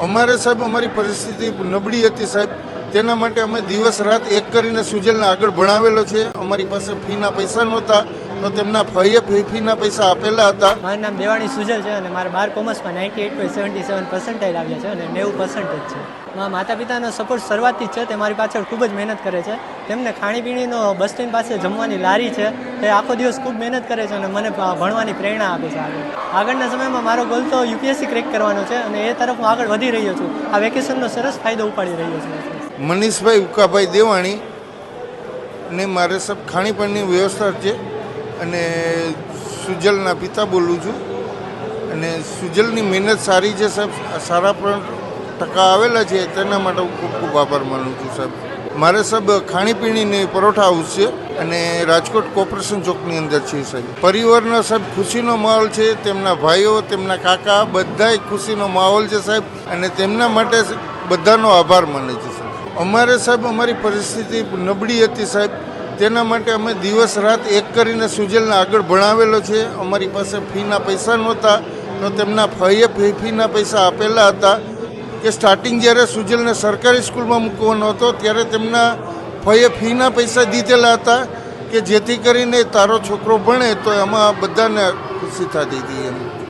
અમારે સાહેબ, અમારી પરિસ્થિતિ નબળી હતી સાહેબ. તેના માટે અમે દિવસ રાત એક કરીને સુજલને આગળ ભણાવેલો છે. અમારી પાસે ફીના પૈસા નહોતા. તો તેમના ફઈએ ફી પૈસા આપેલા હતા. મારું નામ દેવાણી સુજલ છે અને મારા બાર કોમર્સમાં ninety eight point seventy seven percentile આવ્યા છે અને નેવું પર્સન્ટેજ છે. મારા માતા પિતાનો સપોર્ટ શરૂઆતથી જ છે તે મારી પાછળ ખૂબ જ મહેનત કરે છે. તેમને ખાણીપીણીનો બસ સ્ટેન્ડ પાસે જમવાની લારી છે તે આખો દિવસ ખૂબ મહેનત કરે છે અને મને ભણવાની પ્રેરણા આપે છે આગળ. આગળના સમયમાં મારો ગોલ તો યુપીએસસી ક્રેક કરવાનો છે અને એ તરફ હું આગળ વધી રહ્યો છું. આ વેકેશનનો સરસ ફાયદો ઉપાડી રહ્યો છું. મનીષભાઈ ઉકાભાઈ દેવાણી ને મારે સબ ખાણીપીણીની વ્યવસ્થા છે. અને સુજલના પિતા બોલું છું. અને સુજલની મહેનત સારી છે સાહેબ. સારા પણ ટકા આવેલા છે, તેના માટે હું ખૂબ ખૂબ આભાર માનું છું સાહેબ. મારે સાહેબ ખાણીપીણીની પરોઠા હાઉસ છે અને રાજકોટ કોર્પોરેશન ચોકની અંદર છે સાહેબ. પરિવારનો સાહેબ ખુશીનો માહોલ છે, તેમના ભાઈઓ, તેમના કાકા, બધાય ખુશીનો માહોલ છે સાહેબ. અને તેમના માટે બધાનો આભાર માને છે સાહેબ. અમારે સાહેબ, અમારી પરિસ્થિતિ નબળી હતી સાહેબ. તેના માટે અમે દિવસ રાત એક કરીને સુજલને આગળ ભણાવેલો છે. અમારી પાસે ફીના પૈસા નહોતા તો તેમના ફઈએ ફીના પૈસા આપેલા હતા કે સ્ટાર્ટિંગ જ્યારે સુજલને સરકારી સ્કૂલમાં મૂકવાનો હતો, ત્યારે તેમના ફઈએ ફીના પૈસા દીધેલા હતા કે જેથી કરીને તારો છોકરો ભણે તો એમાં બધાને ખુશી થતી હતી એમ.